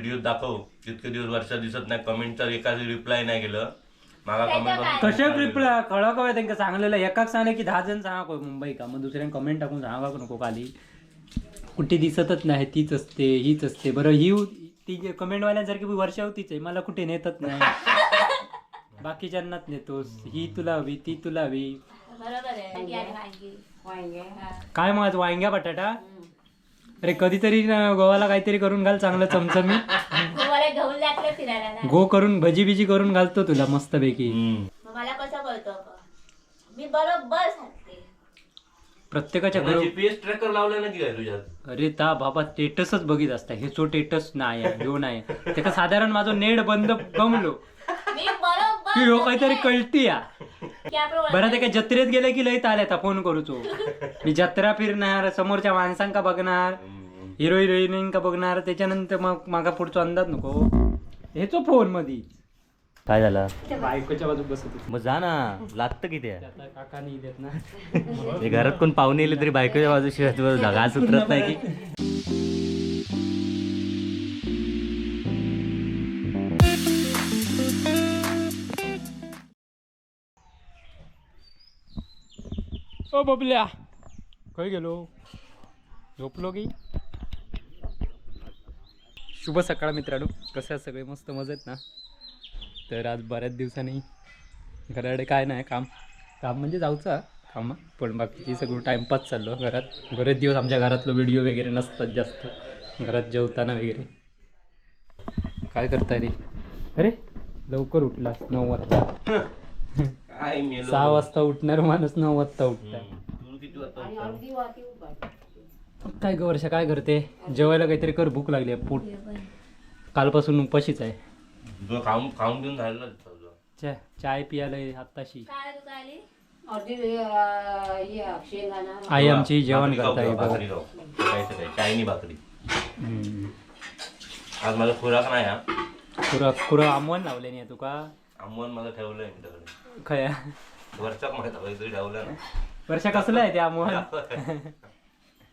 Video दाखव. इतके दिवस वर्षा दिसत नाही कमेंटचा एकाच रिप्लाय नाही केलं. मागा कमेंट काय? कशा रिप्लाय कळा कळ त्यांना सांगलेलं? एकाक सांगले की दहा जण सांगा कोण मुंबई का? मग दुसऱ्याने कमेंट टाकून सांगा नको खाली? कुठे दिसतच नाही तीच असते हीच असते. बरं ही ती कमेंट वाल्यांसारखी वर्षा होतीच आहे. मला कुठे नेतच नाही. बाकीच्यांनाच नेतोस. ही तुला हवी ती तुला हवी. बरोबर आहे. वांगी. हा. काय मग आज? वांग्या बटाटा? अरे कधीतरी ना गोवाला काहीतरी करून घाल चांगलं चमचमी तुम्हाला घेऊन जातलं फिरायला ना. गो करून भजी बिजी करून घालतो तुला मस्तपैकी. मग मला कसं कळतं ग? मी बरोबर सांगते. प्रत्येकाच्या घरी जीपीएस ट्रॅकर लावलं ना की काय तुझ्यात? अरे ता बाबा स्टेटसच बघित असता. हे जो स्टेटस नाही आहे, ह्यो नाही त्याका साधारण माझं नेट बंद गमलो मी बरोबर की ह्यो काहीतरी कळती या. बरं ते काय जत्रेत गेले की लयत आले आता फोन करूचो मी जत्रा फिरणार समोरच्या माणसांका बघणार हिरो हिरोईन का बघणार त्याच्यानंतर मग मागा पुढचा अंदाज नको. हेचो फोनमध्ये काय झालं? बायकोच्या बाजू बसत होती. मग जा ना लागतं किती आता काका नाही देत ना. घरात कोण पाहुणे येले तरी बायकोच्या बाजूशी जागा सुधरत नाही की. ओ बबल्या खय गेलो झोपलो की शुभ सकाळ मित्रांनो कसं सगळे मस्त मजेत ना तर आज बऱ्याच दिवसांनी घराकडे काय नाही काम काम म्हणजे जाऊचा काम पण बाकीची सगळं टाईमपास चाललो घरात बरेच दिवस आमच्या घरातलं व्हिडिओ वगैरे नसतात जास्त घरात जेवताना वगैरे काय करताय रे अरे लवकर उठला नऊ वाजता काय मेलो? सहा वाजता उठणार माणूस नऊ वाजता उठताय तू किती वाजता आणि उठतो? अर्धी वाटी उभा काय ग वर्षा काय करते? जेवायला काहीतरी कर भूक लागली आहे पोट. कालपासून उपाशीच आहे. तुला खाऊन खाऊन घेऊन झालं तुझं. चा चाय पियाला आत्ताशी. काय तू काय आली? अर्धी अं, हे शेंगाणा आई आमची जेवण भाकरी खाऊ, करताय बघा. भाकरी खाऊ. काय ते काय, चायनी भाकरी. हम्म. आज माझा खुराक नाही हा. कुरं आमवण लावले नाही तुका आंबवण मला ठेवलंय त्याकडे खया वरचा माहीत काहीतरी ठेवलं ना. वर्षा कसलं आहे ते आमवण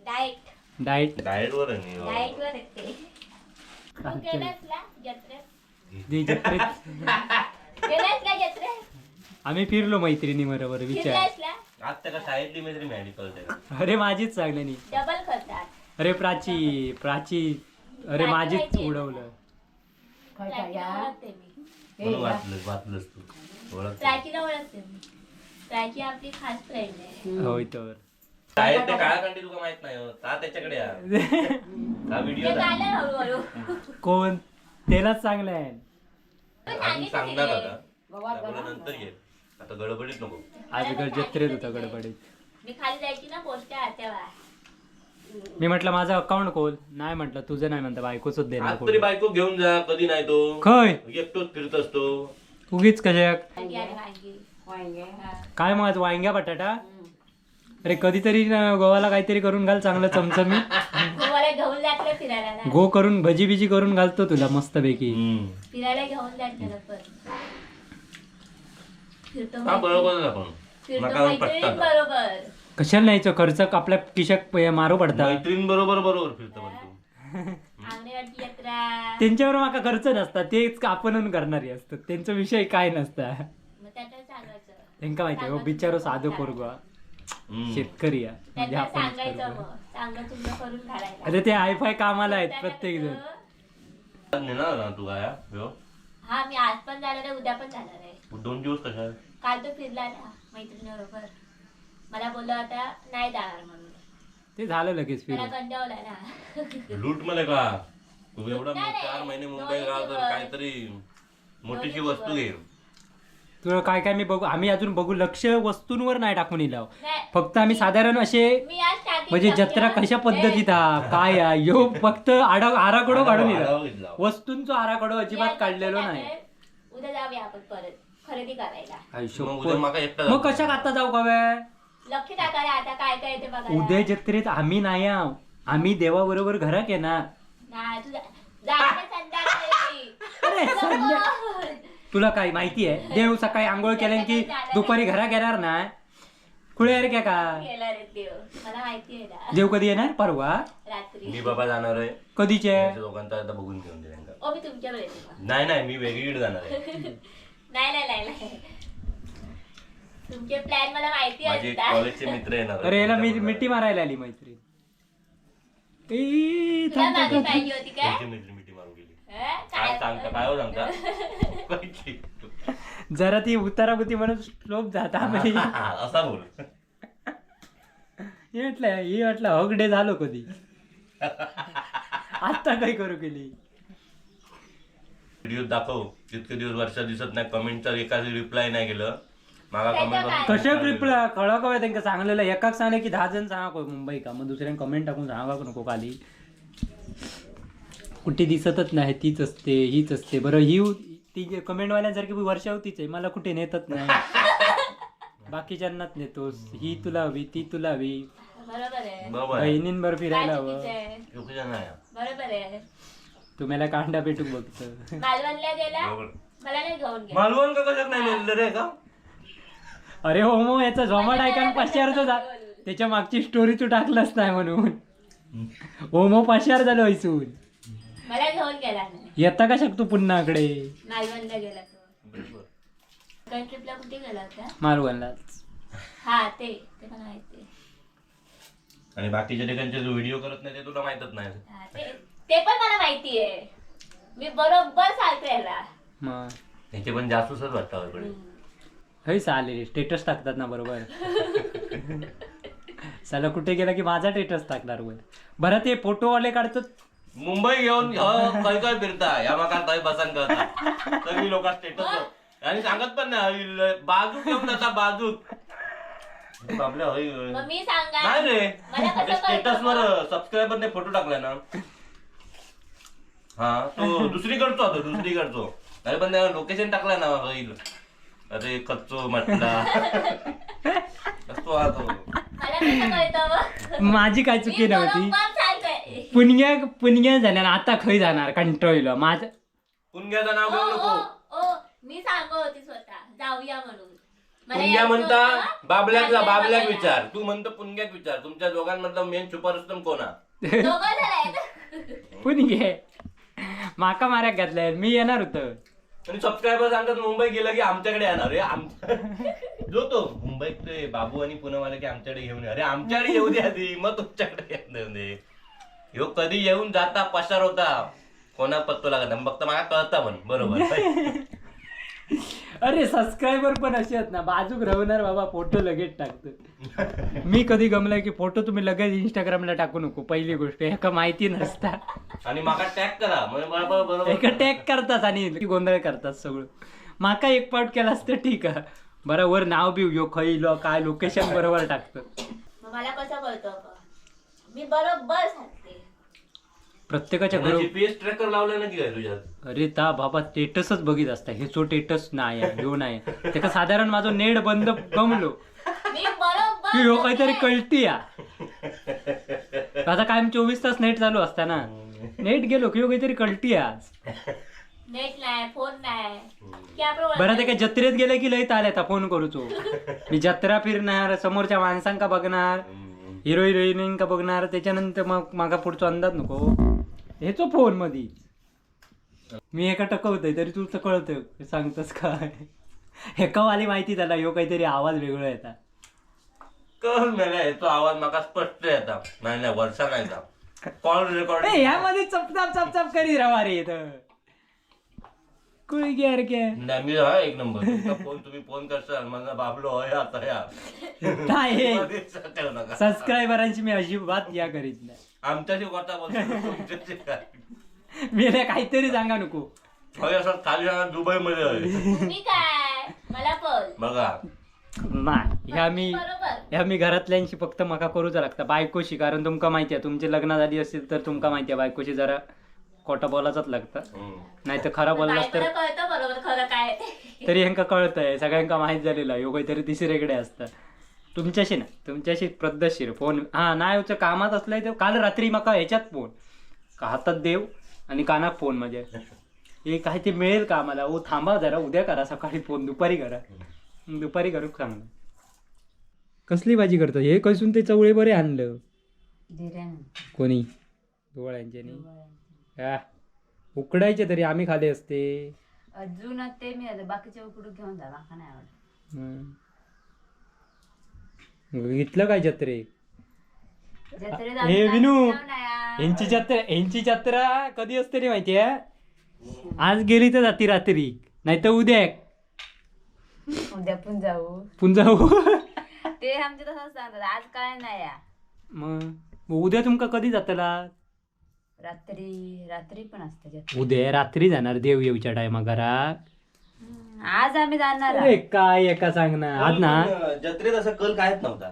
डाएट. डाएट. डाएट वर आहे मी. डाएट वर येते तू. गेलास ना जत्रेत दी जत्रेत गेलास ना जत्रेत आम्ही फिरलो मैत्रिणी बरोबर विचार. फिरलास ना आज त्याला शाळेतली मैत्री मेडिकल त्याला अरे माझीच चांगली डबल करतात अरे प्राची प्राची अरे माझीच उडवलं. मी. म्हणून वाचलंस वाचलंस तू ओळख प्राचीला ओळखते मी. प्राची आपली खास फ्रेंड आहे. होय तर ते तुला माहीत नाही हो. ता त्याच्याकडे या. हा व्हिडिओ ते झालं हळूहळू. कोण? त्यालाच चांगलं आहे. आम्ही सांगणार आता. गव्हात त्यामुळे नंतर ये आता गडबडीत नको. आज गड जत्रेत होता गडबडीत. मी खाली जायची ना पोस्टर तेव्हा. मी म्हटलं माझं अकाउंट खोल. नाही म्हटलं तुझं नाही म्हणतं बायकोच देणार आज तरी खोल बायको घेऊन जा कधी नाही तो. खय एकटोच फिरत असतो. उगीच हा. काय मग आज वांग्या बटाटा? अरे कधीतरी ना गोवाला काहीतरी करून घाल चांगलं चमचमी तुम्हाला घेऊन जातलं फिरायला ना. गो करून भजी बिजी करून घालतो तुला मस्तपैकी. हम्म. फिरायला घेऊन जायचं पण. फिरतो हा मैत्रीण- बरोबर आहे आपण. फिरतो नका मैत्रीण पटकन. बरोबर. कशाला न्यायचं? खर्च आपल्या किशाक प- मारू पडता. मैत्रीण बरोबर बरोबर फिरतो पण तू. त्यांच्यावर माका खर्च नसता तेच आपण करणारी असतात. त्यांचा विषय काय नसता. मग सांगायचं त्यांका माहिती आहे, हो बिचारो साधो पोरगो. हम्म. शेतकरी हा. म्हणजे त्याचं आपण सांगायचं मग. सांगा तुमचं करून घालायला अरे ते आयफाय कामाला आहेत त्याला प्रत्येक जण कसं, नेणार ना तू काय ह्यो? हा मी आज पण जाणार आहे उद्या पण जाणार आहे. दोन दिवस कशा काल तो फिरला ना मैत्रिणीबरोबर. मला बोलला होता नाही जाणार म्हणून. ते झालं लगेच त्याला फिरून कंटावला ना. लूटमध्ये का? तू एवढा नाही. चार महिने मुंबई राहा तर. काहीतरी मोठीशी वस्तू घे. तुला काय काय मी बघू आम्ही अजून बघू लक्ष वस्तूंवर नाही टाकून इलाव. नाही, फक्त आम्ही साधारण असे मी आज starting म्हणजे जत्रा कशा पद्धतीत हा काय हा यो फक्त आडा आराखडो काढून आढावा इला. वस्तूंचो आराखडो मी अजिबात काढलेलो जाणार नाही. उद्या जाऊया आपण परत खरेदी करायला. आयुष्य मग उद्या माका एकटा मग जाऊ. कशाक आता जाऊ का? लक्ष टाकायला आता काय काय ते उद्या जत्रेत आम्ही नाही आहो. आम्ही देवाबरोबर घरात येणार. नाही तुझा जायचं संध्याकाळी. अरे संध्या. तुला काय माहिती आहे? देव सकाळी आंघोळ केल्या की दुपारी घरा येणार ना खुळे अरे क्या का गेला रे देव. मला माहिती आहे ना. देव कधी येणार? परवा? रात्री. मी बाबा जाणार आहे. कधीचे? त्यांच्या दोघांचा आता बघून घेऊन दे त्यांना ओ मी तुमच्यावर येते मग. नाही नाही मी वेगळीकडे जाणार आहे. नाही नाही नाही नाही. तुमचे प्लॅन मला माहिती माझे असतात. कॉलेजचे मित्र येणार अरे याला मी. मिठी मारायला आली मैत्री ए, तुला थांब, मागे थांब. पाहिजे होती काय? त्यांची मैत्री मिठी मारून गेली. हं? काय सांगता काय हो सांगता? माहिती. जरा ती उतारागुती म्हणून स्लोप जाता म्हणजे असा बोल. हे म्हटलं हे म्हटलं हग डे झालो कधी? आता काय करू केली? व्हिडिओ दाखव. जितके दिवस वर्षात दिसत नाही कमेंटचा एकाच रिप्लाय नाही केलं. मला कमेंट? कशा रिप्लाय कळा कळ त्यांना सांगलेलं एकाच सांगले की दहा जण सांगा को मुंबई का? मग दुसऱ्याने कमेंट टाकून सांगा को नको खाली कुठे दिसतच नाही तीच असते हीच असते. बरं ही ती कमेंटवाल्यांसारखी वर्षा होतीच आहे. मला कुठे नेतच नाही. बाकीच्यांनाच नेतोस. ही तुला हवी ती तुला हवी. बरोबर आहे. बरोबर आहे. बहिणींबर काय फिरायला चुकीचं हवं आहे? चुकीचं नाही बरोबर आहे. तुम्हाला कांदा पेटूक बघतं. मालवणला गेला? बरोबर. मला नाही घेऊन गेला. मालवण का कशात नाही नेलेलं रे का? अरे हो मग याचा झोमाट पाचशे जा. त्याच्या मागची स्टोरी तू टाकलंच नाही म्हणून. हो मग पाचशे झालं हैसून मला घेऊन गेला नाही. येता का शकतो पुन्हा इकडे? मालवणला गेला तो. सेकंड ट्रिपला कुठे गेला होता? मालवणला हा ते ते मला माहिती आहे. आणि बाकीच्या ठिकाणचे जो व्हिडिओ करत नाही ते तुला माहितच नाही. हा, ते ते पण मला माहिती आहे मी बरोबर सांगते याला. मग. त्यांचे पण जास्तच वाटतं हय चालेल स्टेटस टाकतात ना बरोबर. साला कुठे गेला की माझा स्टेटस टाकणार वर. बरं ते फोटोवाले काढतो. मुंबई घेऊन अ, खय खय फिरता? या मका थंय बसान करता. सगळी लोक स्टेटस आणि सांगत पण नाही ल- बाजू घेऊन जाता बाजू आपल्या हय मग मी सांगा नाही रे. मला कसं स्टेटस वर? सबस्क्रायबरने फोटो टाकलाय ना. हा तो दुसरीकडचो होतो दुसरीकडचो. अरे पण लोकेशन टाकलाय ना होईल अरे कच्चो म्हटला असतो हा तो मला कसं कळतं मग? माझी काय मी चुकी नव्हती बरोबर सांगते पुण्या पुण्या झाल्या आता खय जाणार कंट्रोल माझ पुणग्याचं नाव ओ, घेऊ ओ, नको. ओ, मी सांगत होती स्वतः. जाऊया म्हणून. मला पुणग्या यायचं म्हणता होतं. बाबल्याकला माझ्या बाबल्याक. विचार. तू म्हणतो पुणग्याक विचार. तुमच्या दोघांमधला मेन सुपरस्टम कोणा दोघं जण आहेत. पुण्य माका मार्याक घातलाय. मी येणार होतं. आणि सबस्क्रायबर सांगतात मुंबई गेलं की आमच्याकडे येणार रे आमच्या जो तो मुंबईत ते बाबू आणि पुणेवाले की आमच्याकडे घेऊन अरे आमच्याकडे येऊ दे आधी मग तुमच्याकडे येऊन दे ह्यो कधी येऊन जाता पसार होता. कोणा पत्तो लागत नाही. फक्त मला कळता पण बरोबर. अरे सबस्क्रायबर पण असे आहेत ना बाजूक राहणार बाबा फोटो लगेच टाकतो. मी कधी गमलाय की फोटो तुम्ही लगेच इंस्टाग्रामला टाकू नको पहिली गोष्ट एका माहिती नसता. आणि माका टॅग करा म्हणजे बरोबर बरोबर. एका टॅग करतात आणि गोंधळ करतात सगळं. माका एक पाऊट केला असतं ठीक आहे. बरं वर नाव बिव घेऊ खैलो काय लोकेशन बरोबर टाकतं. मग मला कसं कळतं ग? मी बरोबर सांगते. प्रत्येकाच्या घरो जीपीएस ट्रॅकर लावलं ना की काय तुझ्यात? अरे ता बाबा स्टेटसच बघित असता. हे सो स्टेटस नाही आहे, ह्यो नाही आहे. त्याका साधारण माझं नेट बंद गमलो. मी बरोबर की ह्यो काहीतरी. कळती या. आता कायम चोवीस तास नेट चालू असता ना. नेट गेलो की ह्यो काहीतरी कळती आज. नेट नाही फोन नाही. की आपण बरं ते काय जत्रेत गेले की लय आले आता फोन करूचो. मी जत्रा फिरणार समोरच्या माणसांका बघणार हिरो हिरोईन का बघणार त्याच्यानंतर मग मागा पुढचा अंदाज नको. हेचो फोन मधी मी एका टकवतोय तरी तुझं कळतं सांगतस काय? एका वाली माहिती त्याला ह्यो काहीतरी आवाज वेगळा येतात कर मेला येतो आवाज माका स्पष्ट येता. नाही नाही वर्षा नाही येता. कॉल रेकॉर्ड ए ह्यामध्ये चपचाप चपचाप करी रवा रे इथं. कुळी गे नाही मी हा एक नंबर. तुमचा फोन तुम्ही फोन करशाल. माझा बाबलो होय आता या. काय हे? नका. सबस्क्रायबरांची मी अजिबात या करीत नाही. आमच्याशी কথা बोलतो तुमच्याशी काय. मी ना काहीतरी सांगा नको. असं जाणार दुबई मध्ये होय तुम्ही काय? मला बोल. बघा. नाही ह्या मी बरोबर. ह्या मी घरातल्यांशी फक्त मका करूच लागता बायकोशी कारण तुमका माहिती आहे तुमची लग्न झाली असेल तर तुमका माहिती आहे बायकोशी जरा खोटं बोलायचंच लागतं. हम्म. नाही तर खरा बोललास तर बायकोला कळतं बरोबर खरं काय आहे ते. तरी ह्यांका कळतंय सगळ्यांका माहीत झालेलं आहे. ह्यो काहीतरी तिसरीकडे असतं. तुमच्याशी ना तुमच्याशी पद्धतशीर फोन हा नाही होतं कामात असलंय तर काल रात्री मका ह्याच्यात फोन. का हातात देव आणि कानात फोन म्हणजे? हे काय ते मिळेल का आम्हाला? ओ थांबा जरा उद्या करा सकाळी फोन दुपारी करा. दुपारी करू सांगलं कसली भाजी करतो? हे कसून ते चवळे बरे आणलं? कोणी? डोळ्यांचे हा उकडायचे तरी आम्ही खाले असते. अजून ते मी बाकीचे उकडून घेऊन जा माका नाही आवडत. घेतलं काय जत्रे? हे विनू. यांची जत्रा यांची जत्रा कधी असते रे माहितीये आज गेली तर जाती रात्री नाही तर उद्या उद्या पण जाऊ पुन जाऊ ते आमचे तसंच सांगतात आज काय नाही मग उद्या तुमका कधी जातला? रात्री रात्री पण असते जत्रा. उद्या रात्री जाणार देव येऊच्या टायमा घरात आज आम्ही जाणार अरे काय एका सांग ना आज ना? जत्रेत असा कल कायच नव्हता.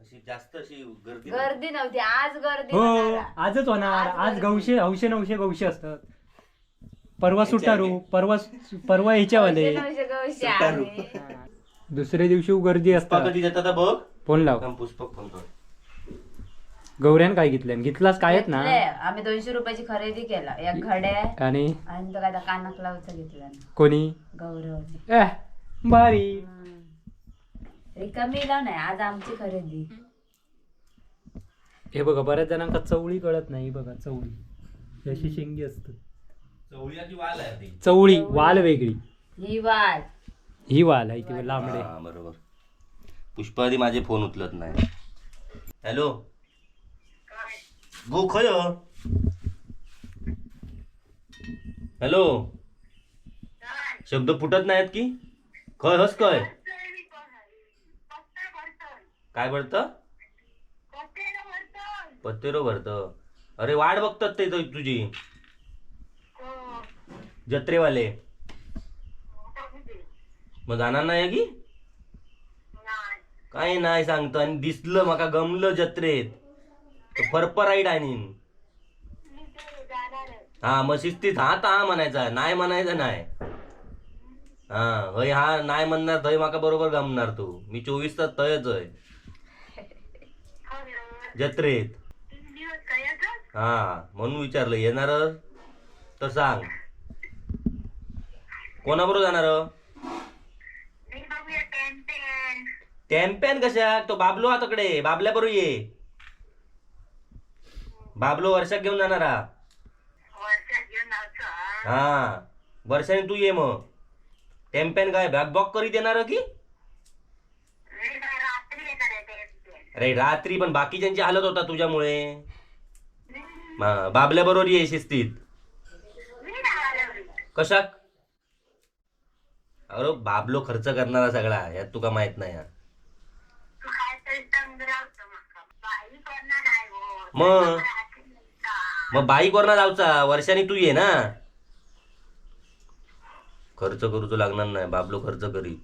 अशी जास्त अशी गर्दी नव्हती. गर्दी नव्हती. आज गर्दी हो होणार. आजच होणार. आज. गवशे हौशे नवशे गवशे असतात. परवा सुटारू. परवा परवा ह्याच्यावाले नऊशे नऊशे गवशी सुतारू. आहे. दुसऱ्या दिवशी गर्दी पुष्पा असतात. कधी जातात बघ. फोन लाव. थांब, पुष्पक फोन कर. गौऱ्यान काय घेतलं घेतलास काय ना? घेतलंय. आम्ही दोनशे रुपयाची खरेदी केला. एक घड्या आणि? आणि तो काय त्या कानाक लावचा घेतला. कोणी? गौरव एह, भारी. रिकामी लाव नाही आज आमची खरेदी. हे बघा बऱ्याच जणांका चवळी कळत नाही बघा चवळी. ही अशी शेंगी असत. चवळीची वाल आहे ती. चवळी वाल वेगळी. ही वाट ही वाल आहे ती लांबडे. हा, बरोबर. पुष्पा आधी माझे फोन उचलत नाही. हॅलो? गो खय हॅलो. शब्द फुटत नाहीत की? खय हस काय? काय भरत? पत्तेरो भरत. अरे वाट बघतात ते तु- तुझी. जत्रेवाले. मग जाणार नाही की? काय नाही सांगतो. आणि दिसलं माका गमलं जत्रेत. तर फरफराईट आणीन हा मग शिस्तीत हा तर हा म्हणायचा नाही म्हणायचं नाही. हा हय हा नाही म्हणणार थंय माका बरोबर गमणार तू. मी चोवीस तास थंयच आहे जत्रेत. हा म्हणून विचारलं येणार? तर सांग. कोणाबरोबर जाणार? टॅम्पॅन कशा तो बाबलो हा तकडे बाबल्या बरोबर ये. बाबलो वर्षात घेऊन जाणार हा. हा. वर्षाने तू ये मग. टॅम्पॅन काय बॅग बॉक करीत येणार की? अरे रात्री पण बाकीच्यांची हालत होता तुझ्यामुळे. बाबल्या बरोबर ये शिस्तीत. कशाक अरे बाबलो खर्च करणारा सगळा यात तुका माहीत नाही हा. मग? मग बाईक वरना जाऊचा. वर्षाने तू ये ना. खर्च करूच लागणार नाही. बाबलो खर्च करी.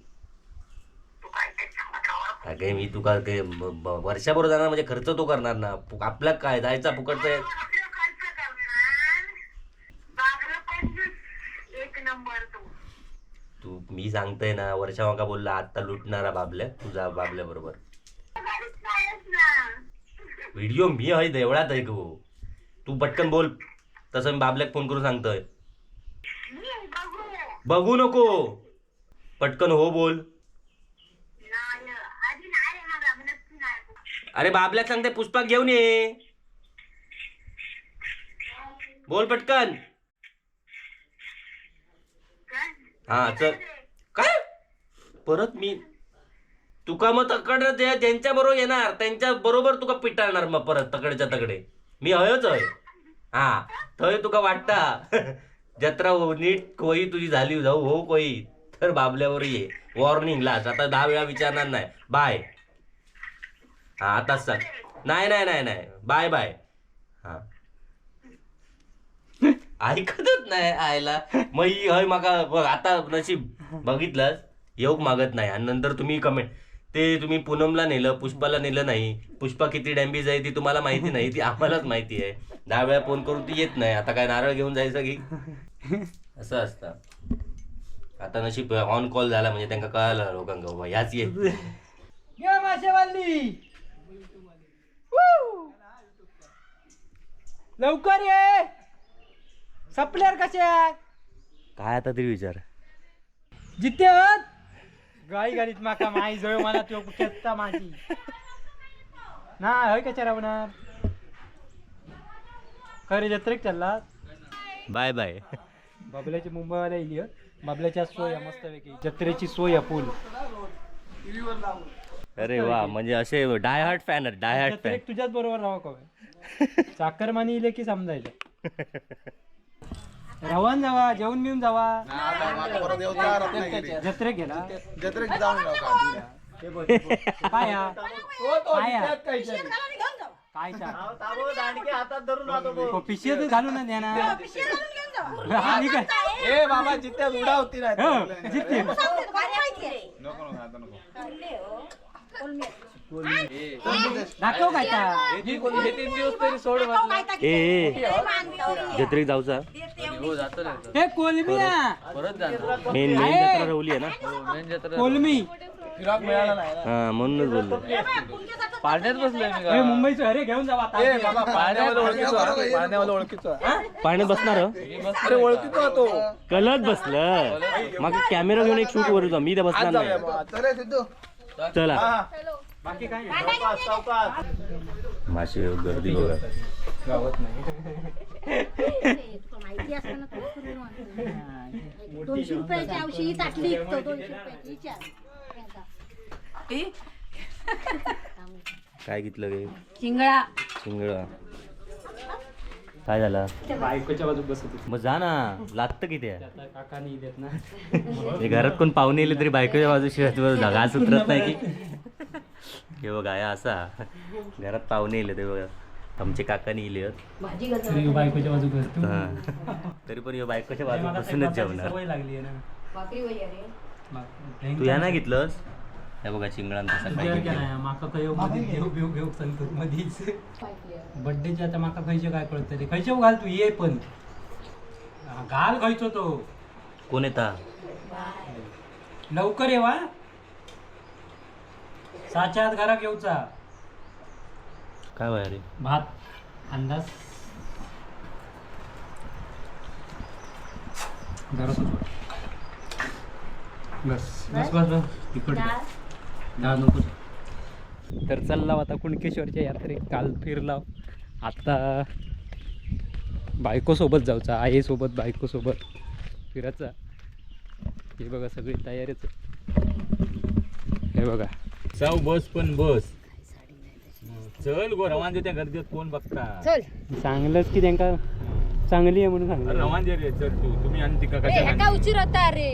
अगे मी तुका ते वर्षाबरोबर जाणार म्हणजे खर्च तो करणार ना. आपला काय जायचा फुकटचा आहे. तू मी सांगतोय ना वर्षा माका बोलला आता लुटणारा बाबल्या तुझा बाबल्या बरोबर. व्हिडिओ मी आहे देवळात आहे गो तू पटकन बोल. तसं मी बाबल्याक फोन करून सांगतोय. बघू नको. पटकन हो बोल. अरे बाबल्याक सांगते पुष्पाक घेऊन ये. बोल पटकन. हा चल. काय? परत मी तुका मग तकड ज्यांच्या बरोबर येणार. त्यांच्या बरोबर तुका पिटाळणार मग परत तकडेच्या तकडे. मी हयोच आहे. हा थंय तुका वाटता. जत्रा हो नीट कोई तुझी झाली जाऊ हो कोई. तर बाबल्यावर ये. वॉर्निंग लास्ट आता दहा वेळा विचारणार नाही. बाय हा आताच सांग. नाही नाही नाही नाही. बाय बाय हा. ऐकतच नाही आयला. मग ही हय माका बघ आता नशीब बघितलंस. येऊक मागत नाही. आणि नंतर तुम्ही कमेंट ते तुम्ही पूनमला नेलं पुष्पाला नेलं नाही. पुष्पा किती डॅम्बीज आहे ती तुम्हाला माहिती नाही ती आम्हालाच माहिती आहे. दहा वेळा फोन करून ती येत नाही. आता काय नारळ घेऊन जायचं की? असं असतं. आता नशीब ऑन कॉल झाला म्हणजे त्यांना कळालं लोकांना बाबा ह्याच ये. या माशेवाली लवकर ये! सपल्यार कशा काय आता तरी विचार. जिथे गाई गाडीत माका माई जळ मला तो खेळता माझी ना हय कशा रावणार खरे जत्रेक चालला. Bye bye. बाबल्याची मुंबईवाला येईल हं. बाबल्याच्या सोय आहे मस्तपैकी जत्रेची सोय फुल. अरे वा म्हणजे असे die hard fan die hard fan जत्रेक तुझ्याच बरोबर राहा कवे चाकरमानी इले की समजायला रवान जावा जेवण बिवून जावा. जत्रेक गेला जत्रेक जाऊन काय? काय घालू ना द्या ना आणि काय ए बाबा जिथे उडा होती ना. हो, जितके. नको नको आता नको. दाखव काय चा? ए ए, जत्रेक जाऊचा हे कोलमिया मेन मेन जत्रा रवली आहे ना? कोलमी. नाही. ना. हा म्हणूनच बोललो. पाण्यात बसलोय मी हे मुंबईचं अरे घेऊन जावा ओळखीचो आहे. ओळखीचो. आहे. पाण्यात बसणार हो? अरे ओळखीचो आहे तो. कलत बसलं. मग कॅमेरा घेऊन एक शूट करू जा मी तर बसणार जाऊया नाही. मग. सिद्धू. चला. हा. बाकी काय माशी गर्दी बघा गावात नाही. दोनशे रुपयाची औषधी ताटली विकतो दोनशे रुपयाची विचार. काय घेतलं गे? चिंगळा शिंगळा. काय झालं? बायकोच्या बाजू बसत. मग जा ना लागतं किती आहे आता काका नाही देत ना. हे घरात कोण पाहुणे येले तरी बायकोच्या बाजूशी घास उतरत नाही की. हे बघा या असा. घरात पाहुणे येले ते बघा. आमचे काका नाही येले तरी बायकोच्या बाजू करतो हा. तरी पण बायकोच्या बाजू बसूनच जेवणार. तू या ना घेतलंस? हे बघा चिंगळांचा बड्डेचे आता माका खयचे काय कळत ते खयचे घाल तू ये पण. हा, घाल खयचो तो. कोण येता? लवकर येवा साच्या आत घरात येऊचा काय वय रे? भात अंदाज. घरातच वाट. बस बस बस बस. तिकड डाळ नको. तर चालला आता कुणकेश्वरच्या यात्रेत. काल फिरला. आता बायकोसोबत जाऊचा आईसोबत बायकोसोबत. फिरायचा. हे बघा सगळी तयारीच. आहे. हे बघा. जाऊ बस पण बस. चल गो रवान त्या गर्दीत कोण बघता? चांगलंच की त्यांका चांगली आहे म्हणून सांगलं. रवान दे रे चल तू तुम्ही आणि तिका कशा ह्याका उशीर होता रे.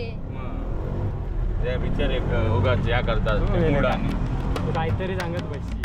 बिचार एक उगाच या करतात हो, ते मुडा. काहीतरी सांगत बसची